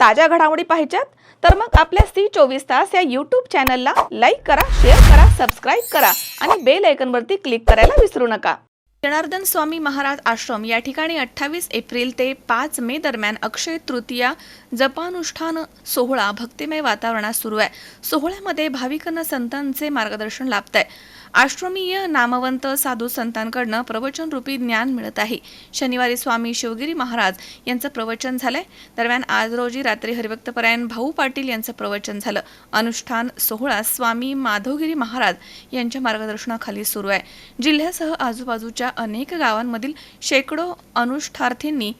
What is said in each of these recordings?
ताज्या घडामोडी पाहिजेत तर मग आपल्या सी चोवीस तास या यूट्यूब चॅनलला लाईक करा शेअर करा सबस्क्राईब करा आणि बेल आयकनवरती क्लिक करायला विसरू नका. जनार्दन स्वामी महाराज आश्रम या ठिकाणी अठ्ठावीस एप्रिल ते पाच मे दरम्यान अक्षय तृतीया जपानुष्ठान सोहळा भक्तिमय वातावरणात सुरू आहे. सोहळ्यामध्ये भाविकांना संतांचे मार्गदर्शन लाभत आहे आश्रमीय नामवंत साधू संतांकडनं प्रवचनरूपी ज्ञान मिळत आहे. शनिवारी स्वामी शिवगिरी महाराज यांचं प्रवचन झालंय. दरम्यान आज रोजी रात्री हरिभक्तपरायण भाऊ पाटील यांचं प्रवचन झालं. अनुष्ठान सोहळा स्वामी माधवगिरी महाराज यांच्या मार्गदर्शनाखाली सुरू आहे. जिल्ह्यासह आजूबाजूच्या अनेक गावांमधील शेकडो अनुष्ठार्थींनी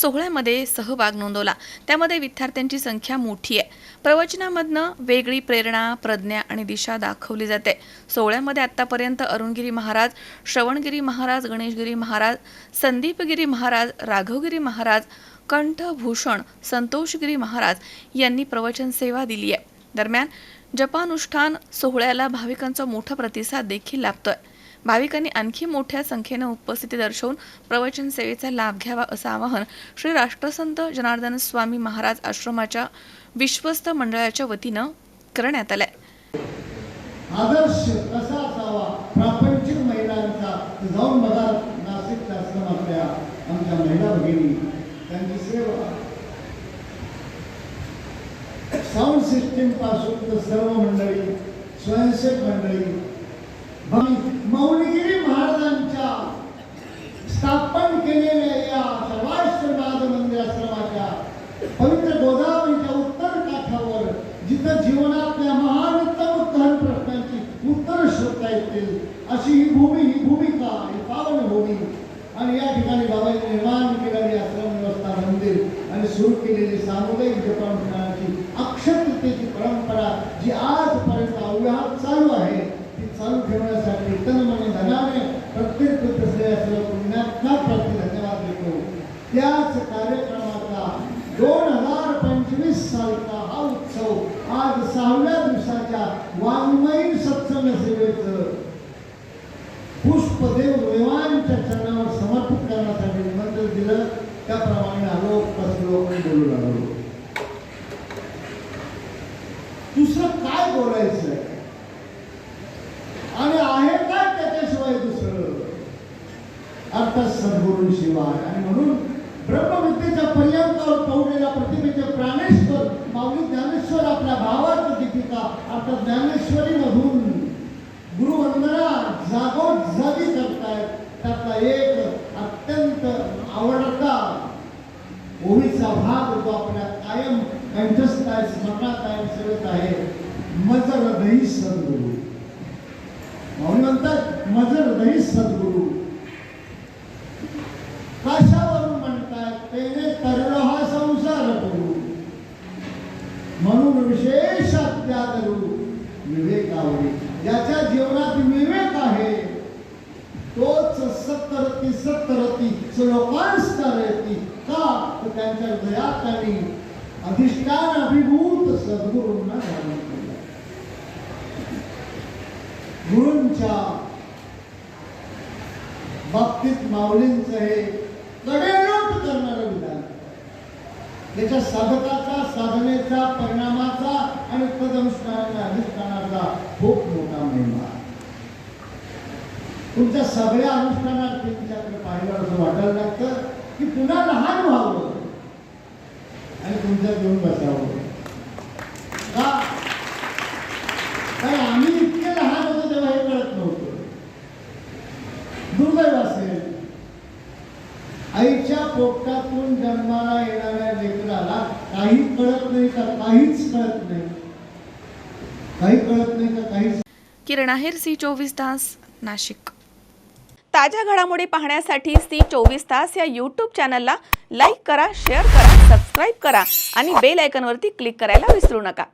सोहळ्यामध्ये सहभाग नोंदवला. त्यामध्ये विद्यार्थ्यांची संख्या मोठी आहे. प्रवचनामधनं वेगळी प्रेरणा प्रज्ञा आणि दिशा दाखवली जाते. सोहळ्यामध्ये आत्तापर्यंत अरुणगिरी महाराज श्रवणगिरी महाराज गणेशगिरी महाराज संदीपगिरी महाराज राघवगिरी महाराज कंठभूषण संतोषगिरी महाराज यांनी प्रवचन सेवा दिली आहे. दरम्यान जपानुष्ठान सोहळ्याला भाविकांचा मोठा प्रतिसाद देखील लाभतोय. भाविकांनी आणखी मोठ्या संख्येनं उपस्थिती दर्शवून प्रवचन सेवेचा लाभ घ्यावा असं आवाहन श्री राष्ट्रसंत जनार्दन स्वामी महाराज आश्रमाच्या विश्वस्त मंडळाच्या वतीनं करण्यात आलंय. आदर्श कसा असावा प्रापंचिक महिलांचा जाऊन बघा नाशिकच्या आश्रमातल्या आमच्या महिला भगिनी त्यांची सेवा. साऊंड सिस्टीमपासून तर सर्व मंडळी स्वयंसेवक मंडळी मौलगिरी महाराजांच्या स्थापन केलेल्या या सर्वाश्रमाद मंदिर आश्रमाच्या पवित्र गोदावरीच्या उत्तर काठावर जिथं जीवनातल्या महानतम उत्तम प्रश्नांची उत्तर शोधता येतील अशी ही भूमी ही भूमिका ही पावन भूमी. आणि या ठिकाणी बाबांनी निर्माण केलेली आश्रम व्यवस्था मंदिर आणि सुरू केलेली सामुदायिक जपानुष्ठानाची अक्षरतेची परंपरा जी आज त्याच कार्यक्रमाचा दोन हजार पंचवीस सालचा हा उत्सव आज सहाव्या दिवसाच्या वाङ्मयीन सत्संग सेवेचं पुष्पदेव देवांच्या चरणावर समर्पित करण्यासाठी निमंत्रण दिलं. त्याप्रमाणे आलो बसलो आणि बोलू लागलो. दुसरं काय बोलायचं? आणि आहे काय त्याच्याशिवाय दुसरं? अर्थात सद्गुरूंशिवाय आणि म्हणून आता ज्ञानेश्वरी मधून गुरुवंदना जागोजागी करतायत त्यातला एक अत्यंत आवडता ओळीचा भाग जो आपल्या कायम कंठस्थ आहे स्मरणात आहे सेवेत आहे मजर दही सद्गुरू. म्हणून म्हणतात मजर दही सद्गुरू. कशावरून म्हणतात तेने तर हा संसार करू म्हणून विशेष विवेक विवेकावरी ज्याच्या जीवनात विवेक आहे तोच सत्तरती सत्तरती श्लोकांस का तर त्यांच्या हृदयात त्यांनी अधिष्ठान अभिभूत सद्गुरूंना धारण केलं. गुरूंच्या बाबतीत माऊलींचं हे त्याच्या साधकाचा साधनेचा परिणामाचा आणि तदनुष्ठानाच्या अधिष्ठानाचा खूप मोठा महिमा तुमच्या सगळ्या अनुष्ठानात तुमच्याकडे पाहिलं असं वाटायला लागतं की पुन्हा लहान व्हावं. आणि तुमच्यात घेऊन बसावं. का? कारण आम्ही इतके लहान होतो तेव्हा हे कळत नव्हतं. दुर्दैव पोटातून जन्माला येणाऱ्या लेकराला काही कळत नाही का काहीच कळत नाही. काही कळत नाही का काहीच किरण आहेर सी चोवीस तास नाशिक. ताज्या घडामोडी पाहण्यासाठी सी चोवीस तास या यूट्यूब चॅनलला लाईक करा शेअर करा सबस्क्राईब करा आणि बेल आयकनवरती क्लिक करायला विसरू नका.